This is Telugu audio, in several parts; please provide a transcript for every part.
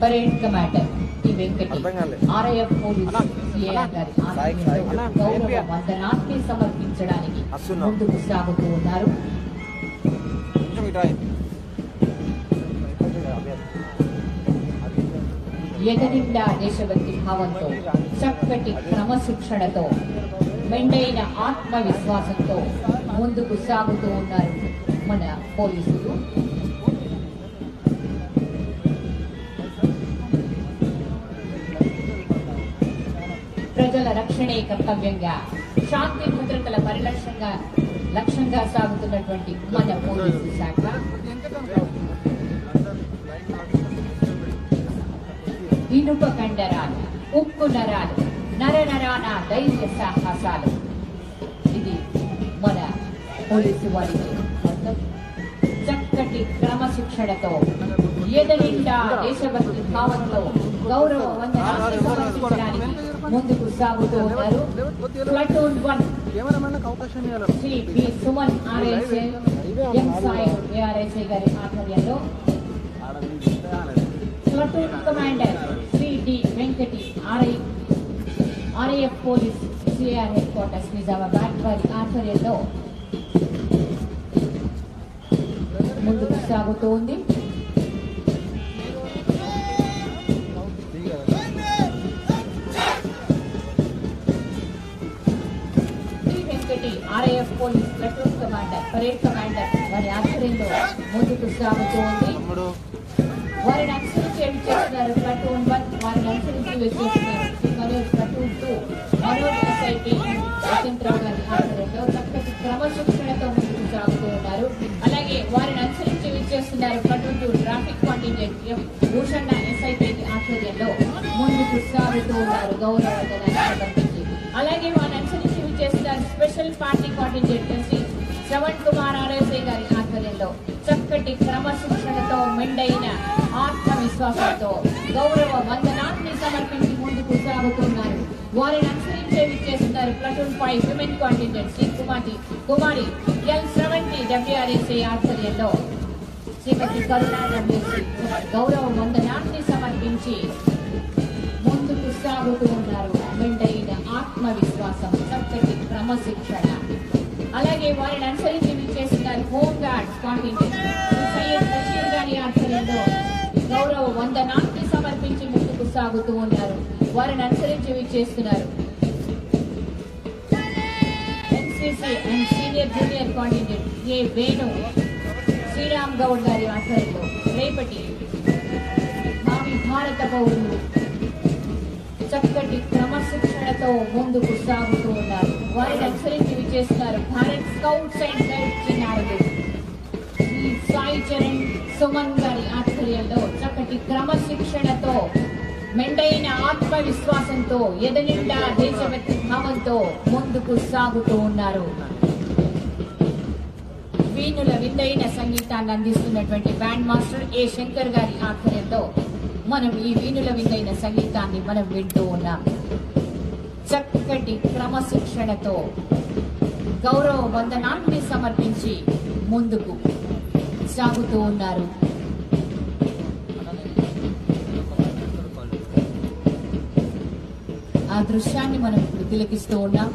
పరేడ్ కమాండర్ టి వెంకటి అర్థం కాలే. ఆర్ఐఎఫ్ పోలీస్ గారి. గౌరవ? వందనాన్ని సమర్పించడానికి. ముందుకు సాగుతూ ఉన్నారు. ఎగనిండా దేశభక్తి భావంతో చక్కటి క్రమశిక్షణతో మెండైన ఆత్మవిశ్వాసంతో ముందుకు సాగుతూ ఉన్నారు మన పోలీసులు ప్రజల రక్షణే కర్తవ్యంగా శాంతి భద్రతల పరిరక్షణగా లక్ష్యంగా సాగుతున్నటువంటి మన పోలీసు శాఖ ఇనుప కండరాలు ఉక్కు నరాలు నర నరాన ధైర్య సాహసాలు ఇది మన పోలీసు వారికి అర్థం. చక్కటి క్రమశిక్షణతో ఎదనిండా దేశభక్తి భావంతో గౌరవ వందనాన్ని సమర్పించడానికి ముందుకు సాగుతూ ఉన్నారు. Platoon one Shri B Suman RSA M Sai ARSA గారి ఆధ్వర్యంలో platoon commander Shri D Venkati RI RIF police CR headquarters Nizamabad వారి ఆధ్వర్యంలో RIF police platoon commander parade commander వారి ఆధ్వర్యంలో ముందుకు సాగుతూ ఉంది తమ్ముడు. వారిని అనుసరించి ఏమి చేస్తున్నారు? ప్లటూన్ వన్ వారిని అనుసరించి వచ్చేస్తున్నారు Shri Manoj platoon two Manoj SIT Yashwantrao గారి ఆధ్వర్యంలో చక్కటి క్రమశిక్షణతో ముందుకు సాగుతూ ఉన్నారు. అలాగే వారిని జిల్లాలో విచ్చేస్తున్నారు ట్రాఫిక్ కాంటింజెంట్ భూషణ ఎస్ఐటి ఆధ్వర్యంలో ముందుకు సాగుతూ ఉన్నారు గౌరవ అలాగే వారిని అనుసరించి విచ్చేస్తున్నారు special party contingent Shri Sravan Kumar RSI గారి ఆధ్వర్యంలో చక్కటి క్రమశిక్షణతో మెండైన ఆత్మవిశ్వాసంతో గౌరవ వందనాన్ని సమర్పించి ముందుకు సాగుతున్నారు వారిని అనుసరించే విచ్చేస్తున్నారు platoon five women contingent Shri Kumari Kumari L seventy WRSI ఆధ్వర్యంలో. శ్రీమతి కరుణా గౌరవ వందనాన్ని సమర్పించి ముందుకు సాగుతూ ఉన్నారు మెండైన ఆత్మవిశ్వాసం చక్కటి క్రమశిక్షణ అలాగే వారిని అనుసరించి విచ్చేస్తున్నారు home guards contingent Syed Basheer గారి ఆధ్వర్యంలో గౌరవ వందనాన్ని సమర్పించి ముందుకు సాగుతూ ఉన్నారు వారిని అనుసరించి విచ్చేస్తున్నారు NCC and senior junior contingent A Venu Sriram Goud గారి ఆధ్వర్యంలో రేపటి మావి భారత పౌరులు చక్కటి క్రమశిక్షణతో ముందుకు సాగుతూ ఉన్నారు వారిని అనుసరించి విచ్చేస్తున్నారు భారత్ స్కౌట్స్ అండ్ గైడ్స్ చిన్నారులు ఈ సాయి చరణ్ సుమన్ గారి ఆధ్వర్యంలో చక్కటి క్రమశిక్షణతో మెండైన ఆత్మవిశ్వాసంతో ఎదనిండా దేశభక్తి భావంతో ముందుకు సాగుతూ ఉన్నారు. వీణుల విందైన సంగీతాన్ని అందిస్తున్నటువంటి బ్యాండ్ మాస్టర్ ఏ శంకర్ గారి ఆధ్వర్యంలో మనం ఈ వీణుల విందైన సంగీతాన్ని మనం వింటూ ఉన్నాం. చక్కటి క్రమశిక్షణతో గౌరవ వందనాన్ని సమర్పించి ముందుకు సాగుతూ ఉన్నారు. ఆ దృశ్యాన్ని మనం ఇప్పుడు తిలకిస్తూ ఉన్నాం.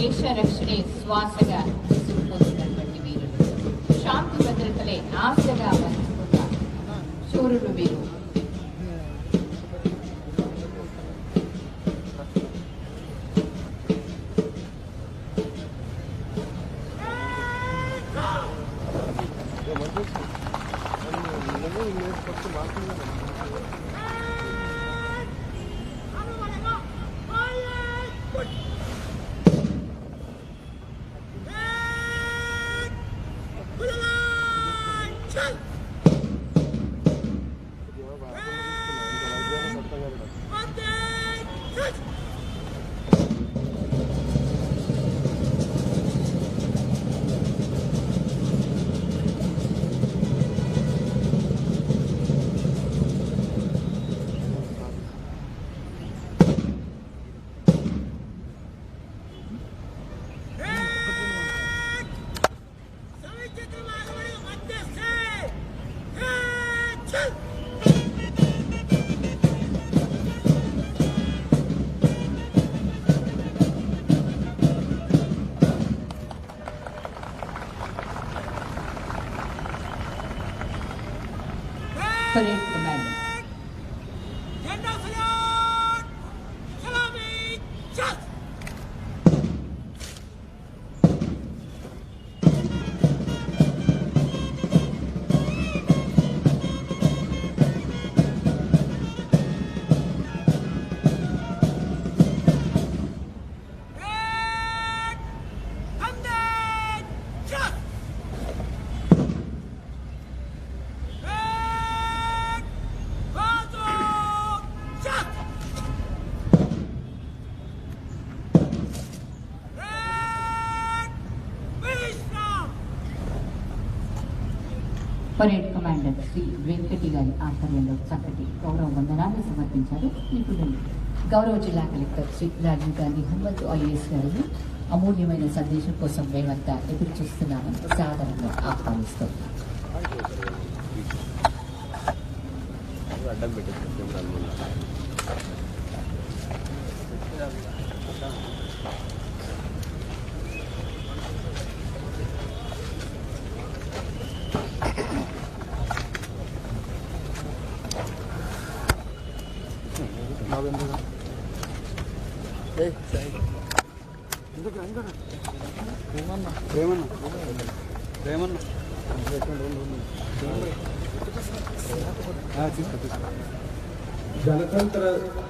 దేశ రక్షణే శ్వాసగా తీసుకుపోతున్నటువంటి వీరులు. శాంతి భద్రతలే ఆశగా మలుచుకున్నారు శూరులు వీరు Two. 对 parade commander Shri Venkati గారి ఆధ్వర్యంలో చక్కటి గౌరవ వందనాన్ని సమర్పించారు ఇప్పుడు గౌరవ జిల్లా కలెక్టర్ శ్రీ రాజీవ్ గాంధీ హనుమంతు ఐఏఎస్ గారిని అమూల్యమైన సందేశం కోసం మేమంతా ఎదురు చూస్తున్నామని సాధారణంగా ఆహ్వానిస్తున్నాం అడ్డం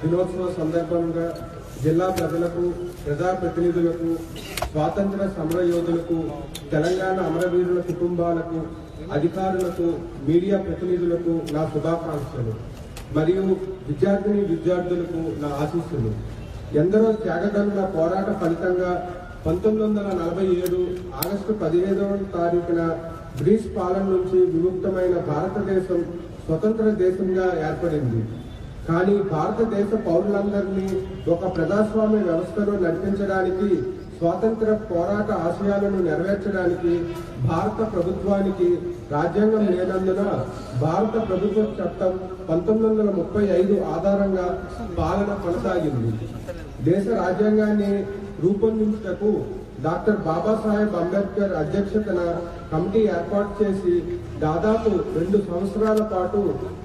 దినోత్సవ సందర్భంగా జిల్లా ప్రజలకు ప్రజాప్రతినిధులకు స్వాతంత్ర సమరయోధులకు తెలంగాణ అమరవీరుల కుటుంబాలకు అధికారులకు మీడియా ప్రతినిధులకు నా శుభాకాంక్షలు. మరియు విద్యార్థిని విద్యార్థులకు నా ఆశీస్సులు. ఎందరో త్యాగదనుల పోరాట ఫలితంగా పంతొమ్మిది వందల నలభై ఏడు ఆగస్టు పదిహేదవ తారీఖున బ్రిటిష్ పాలన నుంచి విముక్తమైన భారతదేశం స్వతంత్ర దేశంగా ఏర్పడింది. కానీ భారతదేశ పౌరులందరినీ ఒక ప్రజాస్వామ్య వ్యవస్థలో నడిపించడానికి స్వాతంత్ర పోరాట ఆశయాలను నెరవేర్చడానికి భారత ప్రభుత్వానికి రాజ్యాంగం లేనందున భారత ప్రభుత్వ చట్టం పంతొమ్మిది వందల ముప్పై ఐదు ఆధారంగా పాలన కొనసాగింది. దేశ రాజ్యాంగాన్ని రూపొందించటకు డాక్టర్ బాబాసాహెబ్ అంబేద్కర్ అధ్యక్షతన కమిటీ ఏర్పాటు చేసి దాదాపు రెండు సంవత్సరాల పాటు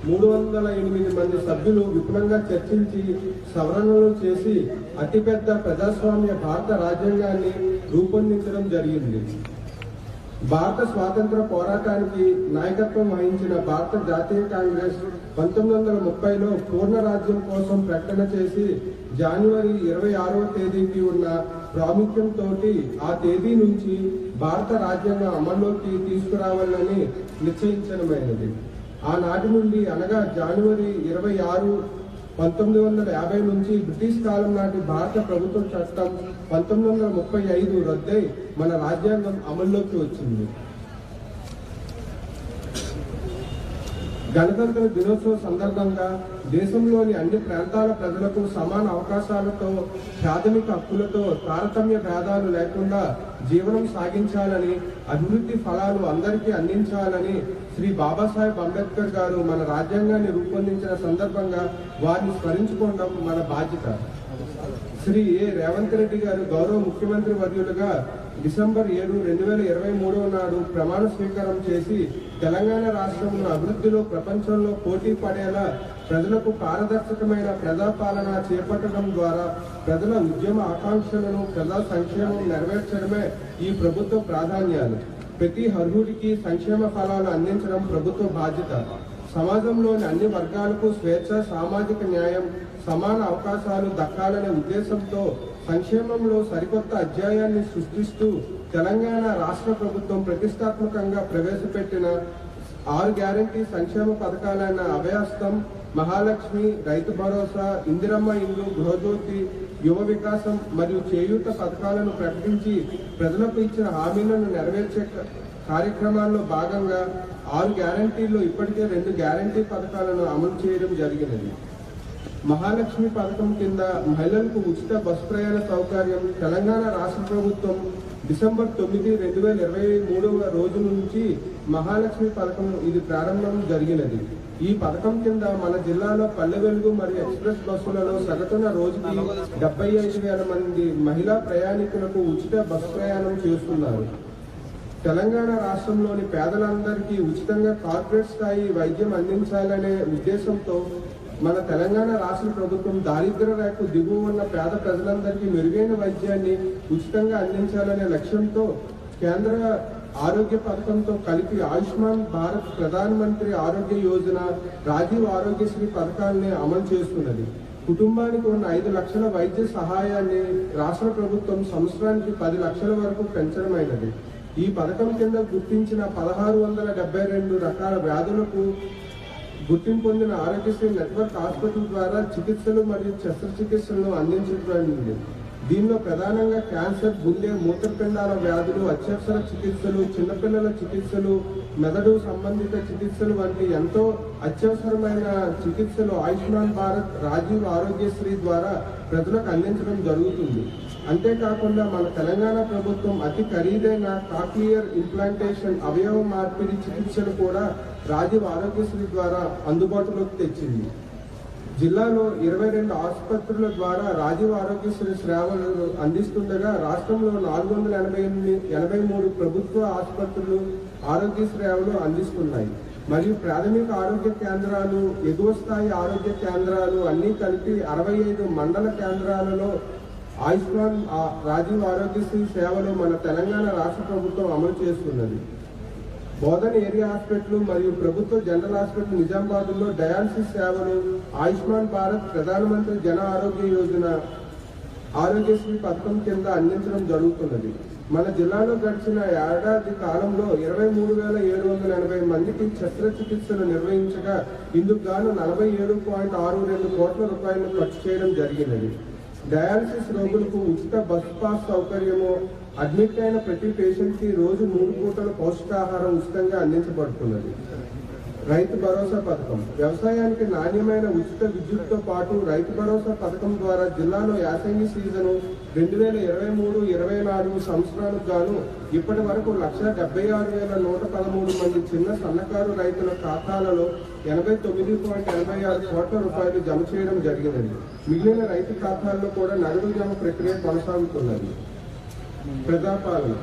మూడు వందల ఎనిమిది మంది సభ్యులు విపులంగా చర్చించి సవరణలు చేసి అతిపెద్ద ప్రజాస్వామ్య భారత రాజ్యాంగాన్ని రూపొందించడం జరిగింది. భారత స్వాతంత్ర పోరాటానికి నాయకత్వం వహించిన భారత జాతీయ కాంగ్రెస్ పంతొమ్మిది వందల ముప్పైలో పూర్ణ రాజ్యం కోసం ప్రకటన చేసి జనవరి ఇరవై ఆరవ తేదీకి ఉన్న ప్రాముఖ్యంతో ఆ తేదీ నుంచి భారత రాజ్యాంగం అమల్లోకి తీసుకురావాలని నిశ్చయించడమైనది. ఆనాటి నుండి అనగా జనవరి ఇరవై ఆరు పంతొమ్మిది వందల యాభై నుంచి బ్రిటిష్ కాలం నాటి భారత ప్రభుత్వ చట్టం పంతొమ్మిది వందల ముప్పై ఐదు రద్దై మన రాజ్యాంగం అమల్లోకి వచ్చింది. గణతంత్ర దినోత్సవ సందర్భంగా దేశంలోని అన్ని ప్రాంతాల ప్రజలకు సమాన అవకాశాలతో ప్రాథమిక హక్కులతో తారతమ్య భేదాలు లేకుండా జీవనం సాగించాలని అభివృద్ధి ఫలాలు అందరికీ అందించాలని శ్రీ బాబాసాహెబ్ అంబేద్కర్ గారు మన రాజ్యాంగాన్ని రూపొందించిన సందర్భంగా వారిని స్మరించుకోవడం మన బాధ్యత. శ్రీ ఏ. రేవంత్ రెడ్డి గారు గౌరవ ముఖ్యమంత్రి వర్యులుగా డిసెంబర్ ఏడు రెండు వేల ఇరవై మూడవ నాడు ప్రమాణ స్వీకారం చేసి తెలంగాణ రాష్ట్రంలో అభివృద్ధిలో ప్రపంచంలో పోటీ పడేలా ప్రజలకు పారదర్శకమైన ప్రజాపాలన చేపట్టడం ద్వారా ప్రజల ఉద్యమ ఆకాంక్షలను ప్రజా సంక్షేమం నెరవేర్చడమే ఈ ప్రభుత్వ ప్రాధాన్యాలు. ప్రతి అర్హుడికి సంక్షేమ ఫలాలు అందించడం ప్రభుత్వ బాధ్యత. సమాజంలోని అన్ని వర్గాలకు స్వేచ్ఛ సామాజిక న్యాయం సమాన అవకాశాలు దక్కాలనే ఉద్దేశంతో సంక్షేమంలో సరికొత్త అధ్యాయాన్ని సృష్టిస్తూ తెలంగాణ రాష్ట్ర ప్రభుత్వం ప్రతిష్టాత్మకంగా ప్రవేశపెట్టిన ఆరు గ్యారంటీ సంక్షేమ పథకాలైన అభయాస్తం మహాలక్ష్మి రైతు భరోసా ఇందిరమ్మ ఇల్లు గృహజ్యోతి యువ వికాసం మరియు చేయూత పథకాలను ప్రకటించి ప్రజలకు ఇచ్చిన హామీలను నెరవేర్చే కార్యక్రమాల్లో భాగంగా ఆరు గ్యారంటీల్లో ఇప్పటికే రెండు గ్యారంటీ పథకాలను అమలు చేయడం జరిగినది. మహాలక్ష్మి పథకం కింద మహిళలకు ఉచిత బస్ ప్రయాణ సౌకర్యం తెలంగాణ రాష్ట్ర ప్రభుత్వం డిసెంబర్ తొమ్మిది రెండు వేల ఇరవై మూడవ రోజు నుంచి మహాలక్ష్మి పథకం ఇది ప్రారంభం జరిగినది. ఈ పథకం కింద మన జిల్లాలో పల్లె వెలుగు మరియు ఎక్స్ప్రెస్ బస్సులలో సగటున రోజుకి డెబ్బై ఐదు వేల మంది మహిళా ప్రయాణికులకు ఉచిత బస్ ప్రయాణం చేస్తున్నారు. తెలంగాణ రాష్ట్రంలోని పేదలందరికీ ఉచితంగా కార్పొరేట్ స్థాయి వైద్యం అందించాలనే ఉద్దేశంతో మన తెలంగాణ రాష్ట్ర ప్రభుత్వం దారిద్ర రేఖ దిగువ ఉన్న పేద ప్రజలందరికీ మెరుగైన వైద్యాన్ని ఉచితంగా అందించాలనే లక్ష్యంతో కేంద్ర ఆరోగ్య పథకంతో కలిపి ఆయుష్మాన్ భారత్ ప్రధాన మంత్రి ఆరోగ్య యోజన రాజీవ్ ఆరోగ్యశ్రీ పథకాన్ని అమలు చేస్తున్నది. కుటుంబానికి ఉన్న ఐదు లక్షల వైద్య సహాయాన్ని రాష్ట్ర ప్రభుత్వం సంవత్సరానికి పది లక్షల వరకు పెంచడమైనది. ఈ పథకం కింద గుర్తించిన పదహారు వందల డెబ్బై రెండు రకాల వ్యాధులకు గుర్తింపు పొందిన ఆరోగ్యశ్రీ నెట్వర్క్ హాస్పిటల్ ద్వారా చికిత్సలు మరియు శస్త్రచికిత్సలను అందించబడింది దీనిలో ప్రధానంగా క్యాన్సర్ గుండె మూత్రపిండాల వ్యాధులు అత్యవసర చికిత్సలు చిన్నపిల్లల చికిత్సలు మెదడు సంబంధిత చికిత్సలు వంటి ఎంతో అత్యవసరమైన చికిత్సలు ఆయుష్మాన్ భారత్ రాజీవ్ ఆరోగ్యశ్రీ ద్వారా ప్రజలకు అందించడం జరుగుతుంది. అంతేకాకుండా మన తెలంగాణ ప్రభుత్వం అతి ఖరీదైన కాక్లియర్ ఇంప్లాంటేషన్ అవయవ మార్పిడి చికిత్సలు కూడా రాజీవ్ ఆరోగ్యశ్రీ ద్వారా అందుబాటులోకి తెచ్చింది. జిల్లాలో ఇరవై రెండు ఆసుపత్రుల ద్వారా రాజీవ్ ఆరోగ్యశ్రీ సేవలు అందిస్తుండగా రాష్ట్రంలో నాలుగు వందల ఎనభై ఎనిమిది ఎనభై మూడు ప్రభుత్వ ఆసుపత్రులు ఆరోగ్య సేవలు అందిస్తున్నాయి. మరియు ప్రాథమిక ఆరోగ్య కేంద్రాలు ఎగువ స్థాయి ఆరోగ్య కేంద్రాలు అన్నీ కలిపి అరవై ఐదు మండల కేంద్రాలలో ఆయుష్మాన్ రాజీవ్ ఆరోగ్యశ్రీ సేవలు మన తెలంగాణ రాష్ట్ర ప్రభుత్వం అమలు చేస్తున్నది. బోధన ఏరియా హాస్పిటల్ మరియు ప్రభుత్వ జనరల్ హాస్పిటల్ నిజామాబాద్లో డయాలసిస్ సేవలు ఆయుష్మాన్ భారత్ ప్రధానమంత్రి జన ఆరోగ్య యోజన ఆరోగ్యశ్రీ పథకం కింద అందించడం జరుగుతున్నది. మన జిల్లాలో గడిచిన ఏడాది కాలంలో ఇరవై మూడు వేల ఏడు వందల ఎనభై మందికి శస్త్రచికిత్సలు నిర్వహించగా ఇందుకు గాను నలభై ఏడు పాయింట్ ఆరు రెండు కోట్ల రూపాయలు ఖర్చు చేయడం జరిగినది. డయాలసిస్ రోగులకు ఉచిత బస్ పాస్ సౌకర్యము అడ్మిట్ అయిన ప్రతి పేషెంట్కి రోజు మూడు పూటల పౌష్టికాహారం ఉచితంగా అందించబడుతున్నది. రైతు భరోసా పథకం. వ్యవసాయానికి నాణ్యమైన ఉచిత విద్యుత్తో పాటు రైతు భరోసా పథకం ద్వారా జిల్లాలో యాసంగి సీజను రెండు వేల ఇరవై మూడు ఇరవై నాలుగు సంవత్సరాలకు గాను ఇప్పటి వరకు లక్ష డెబ్బై ఆరు వేల నూట పదమూడు మంది చిన్న సన్నకారు రైతుల ఖాతాలలో ఎనభై తొమ్మిది పాయింట్ ఎనభై ఆరు కోట్ల రూపాయలు జమ చేయడం జరిగినది. మిగిలిన రైతు ఖాతాల్లో కూడా నగదు జమ ప్రక్రియ కొనసాగుతున్నది. ప్రజాపాలన.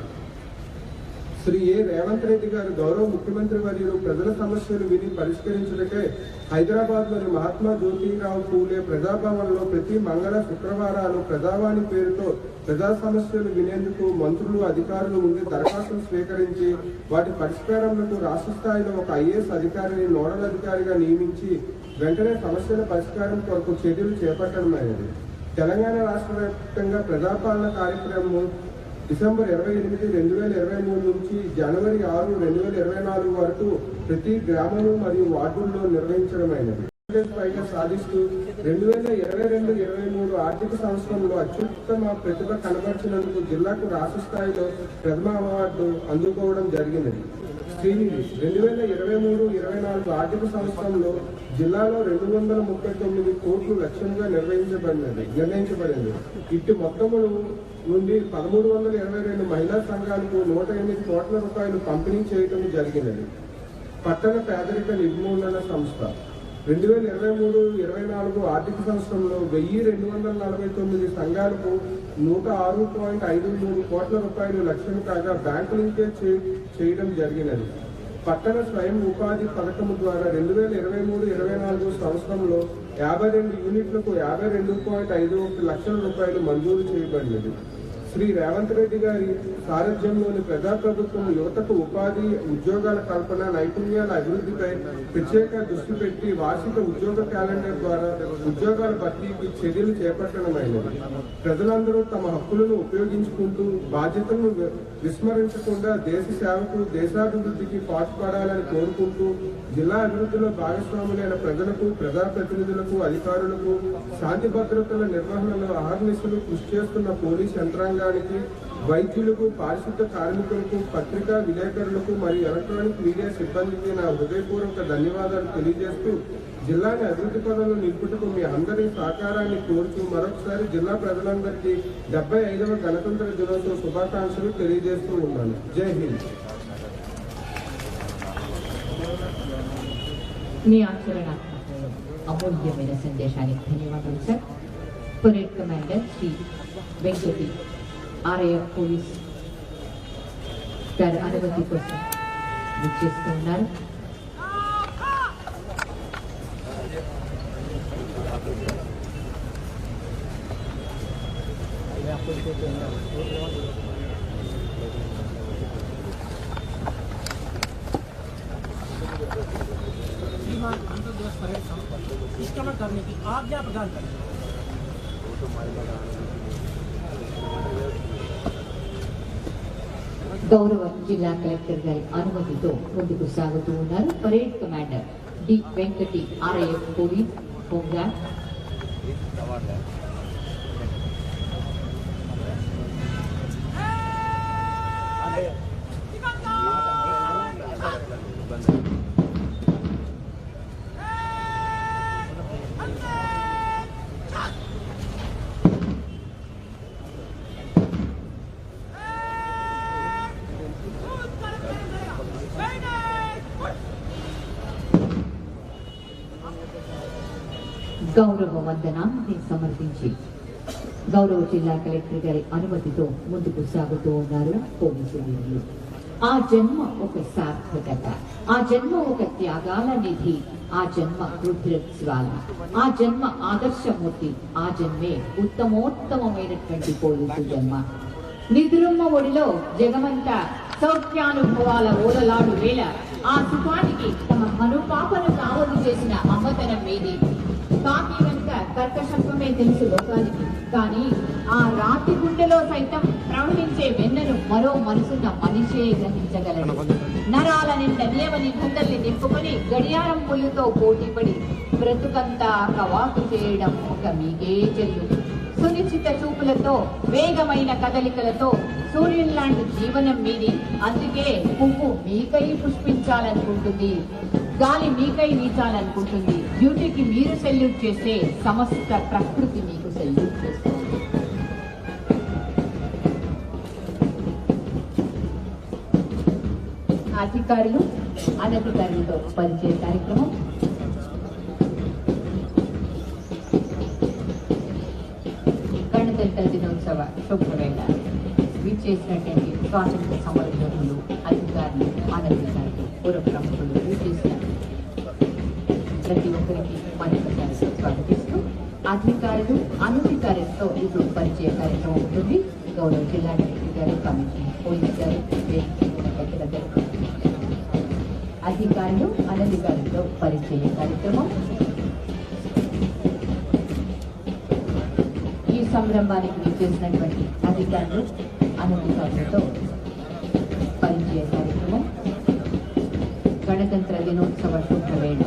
శ్రీ ఏ రేవంత్ రెడ్డి గారు గౌరవ ముఖ్యమంత్రి వర్యులు ప్రజల సమస్యలు విని పరిష్కరించడకే హైదరాబాద్లోని మహాత్మా జ్యోతిరావు పూలే ప్రజాభవన్లో ప్రతి మంగళ శుక్రవారాలు ప్రజావాణి పేరుతో ప్రజా సమస్యలు వినేందుకు మంత్రులు అధికారులు ఉండి దరఖాస్తులు స్వీకరించి వాటి పరిష్కారంలో రాష్ట్ర స్థాయిలో ఒక ఐఏఎస్ అధికారిని నోడల్ అధికారిగా నియమించి వెంటనే సమస్యల పరిష్కారం కొరకు చర్యలు చేపట్టడమైనది తెలంగాణ రాష్ట్ర వ్యాప్తంగా ప్రజాపాలన కార్యక్రమం డిసెంబర్ ఇరవై ఎనిమిది రెండు వేల ఇరవై మూడు నుంచి జనవరి ఆరు రెండు వేల ఇరవై నాలుగు వరకు ప్రతి గ్రామము మరియు వార్డుల్లో నిర్వహించడమైనది. పైగా సాధిస్తూ రెండు వేల ఇరవై రెండు ఇరవై మూడు ఆర్థిక సంవత్సరంలో అత్యుత్తమ ప్రతిభ కనబరిచినందుకు జిల్లాకు రాష్ట్ర స్థాయిలో ప్రథమ అవార్డు అందుకోవడం జరిగినది. శ్రీనిధి రెండు వేల ఇరవై మూడు ఇరవై నాలుగు ఆర్థిక సంవత్సరంలో జిల్లాలో రెండు వందల ముప్పై తొమ్మిది కోట్లు లక్ష్యంగా నిర్వహించబడినది నిర్ణయించబడింది. ఇటు మొత్తములు నుండి పదమూడు వందల ఇరవై రెండు మహిళా సంఘాలకు నూట ఎనిమిది కోట్ల రూపాయలు పంపిణీ చేయడం జరిగినది. పట్టణ పేదరిక నిర్మూలన సంస్థ. రెండు వేల ఇరవై మూడు ఇరవై నాలుగు ఆర్థిక సంవత్సరంలో వెయ్యి రెండు వందల నలభై తొమ్మిది సంఘాలకు నూట ఆరు పాయింట్ ఐదు మూడు కోట్ల రూపాయలు లక్ష్యం కాగా బ్యాంకు లింకేజ్ చే- చేయడం జరిగినది. పట్టణ స్వయం ఉపాధి పథకం ద్వారా రెండు వేల ఇరవై మూడు ఇరవై నాలుగు సంవత్సరంలో యాభై రెండు యూనిట్లకు యాభై రెండు పాయింట్ ఐదు ఒకటి లక్షల రూపాయలు మంజూరు చేయబడినది. శ్రీ రేవంత్ రెడ్డి గారి సారథ్యంలోని ప్రజాప్రభుత్వం యువతకు ఉపాధి ఉద్యోగాల కల్పన నైపుణ్యాల అభివృద్ధిపై ప్రత్యేక దృష్టి పెట్టి వార్షిక ఉద్యోగ క్యాలెండర్ ద్వారా ఉద్యోగాల భర్తీకి చర్యలు చేపట్టడమైనది. ప్రజలందరూ తమ హక్కులను ఉపయోగించుకుంటూ బాధ్యతలను విస్మరించకుండా దేశ సేవకు దేశాభివృద్ధికి పాటుపడాలని కోరుకుంటూ జిల్లా అభివృద్ధిలో భాగస్వాములైన ప్రజలకు ప్రజాప్రతినిధులకు అధికారులకు శాంతి భద్రతల నిర్వహణలో అహర్నిశలు కృషి చేస్తున్న పోలీస్ యంత్రాంగానికి వైద్యులకు పారిశుద్ధ కార్మికులకు పత్రికా విలేకరులకు మరియు ఎలక్ట్రానిక్ మీడియా సిబ్బందికి నా హృదయపూర్వక ధన్యవాదాలు తెలియజేస్తూ జిల్లాని అభివృద్ధి పదంలో నిలుపుటకు మీ అందరి సహకారాన్ని కోరుతూ మరొకసారి జిల్లా ప్రజలందరికీ డెబ్బై ఐదవ గణతంత్ర దినోత్సవ శుభాకాంక్షలు తెలియజేస్తూ ఉన్నాను జై హింద్ మీ ఆచరణాత్మక అమూల్యమైన సందేశానికి ధన్యవాదాలు sir parade commander Shri Venkati RIF police గారి అనుమతి కోసం విచ్చేస్తూ ఉన్నారు श्रीमान अंतर्देश परेड सम- निष्क्रमण करने की आज्ञा प्रदान करें గౌరవ జిల్లా కలెక్టర్ గారి అనుమతితో ముందుకు సాగుతూ ఉన్నారు parade commander D Venkati RIF police home guard గౌరవ వందనాన్ని సమర్పించి గౌరవ జిల్లా కలెక్టర్ గారి అనుమతితో ముందుకు సాగుతూ ఉన్నారు పోలీసు వీరులు ఆ జన్మ ఒక సార్థకత ఆ జన్మ ఒక త్యాగాల నిధి ఆ జన్మ రుద్రస్వాల ఆ జన్మ ఆదర్శమూర్తి ఆ జన్మే ఉత్తమోత్తమైనటువంటి పోలీసు జన్మ. నిద్రమ్మ ఒడిలో జగమంతా సౌఖ్యానుభవాల ఓలలాడు వేళ ఆ సుఖానికి తమ మనుపాపను కావలు చేసిన అమ్మతనం మీది కాకి వెనుక కర్కశత్వమే తెలుసు లోకానికి. కానీ ఆ రాతి గుండెలో సైతం ప్రవహించే వెన్నను మరో మనసున్న మనిషే గ్రహించగలడు. నరాల నిండా నియమ నిబంధనల్ని నింపుకొని గడియారం పుల్లుతో పోటీపడి బ్రతుకంతా కవాకు చేయడం ఒక మీకే చెల్లు సునిశ్చిత చూపులతో వేగమైన కదలికలతో సూర్యుని లాంటి జీవనం మీది. అందుకే పువ్వు మీకై పుష్పించాలనుకుంటుంది. గాలి మీకై వీచాలనుకుంటుంది డ్యూటీకి మీరు సెల్యూట్ చేస్తే సమస్త ప్రకృతి మీకు సెల్యూట్ చేస్తుంది. అధికారులు అనధికారులతో పరిచయ కార్యక్రమం. గణతంత్ర దినోత్సవ శుభవేళ. విచ్చేసినటువంటి స్వాతంత్ర సమర అధికారులు అనధికారులు పూర్వ అన్ని అనధికారులతో ఇప్పుడు పరిచయ కార్యక్రమం ఉంటుంది. గౌరవ జిల్లా కలెక్టర్ గారు కమిషనర్ పోలీస్ గారు గారు అధికారులు అనధికారులతో పరిచయ కార్యక్రమం. ఈ సంరంభానికి విచ్చేసినటువంటి అధికారులు అనధికారులతో పరిచయ కార్యక్రమం. గణతంత్ర దినోత్సవ శుభవేళ.